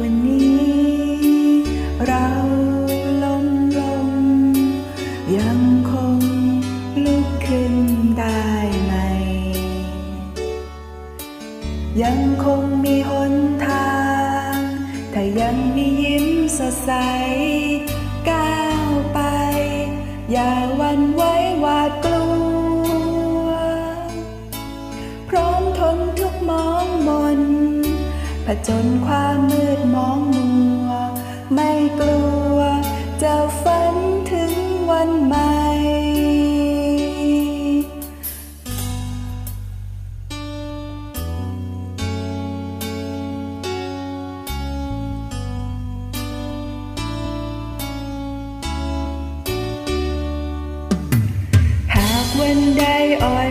วันนี้ เราล้มลงยังคงลุกขึ้นได้ไหม ยังคงมีหนทางถ้ายังมียิ้มสดใสก้าวไป อย่าหวันไหว ผจญความมืดมองมัว ไม่กลัวจะฝันถึงวันใหม่ หากวันใดอ่อน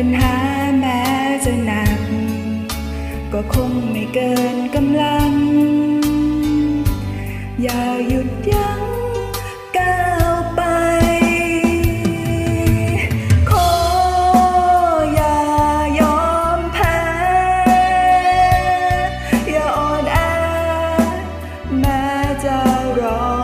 ปัญหาแม้จะหนัก ก็คงไม่เกินกำลัง อย่าหยุดยั้งก้าวไป ขออย่ายอมแพ้ อย่าอ่อนแอแม้จะรอ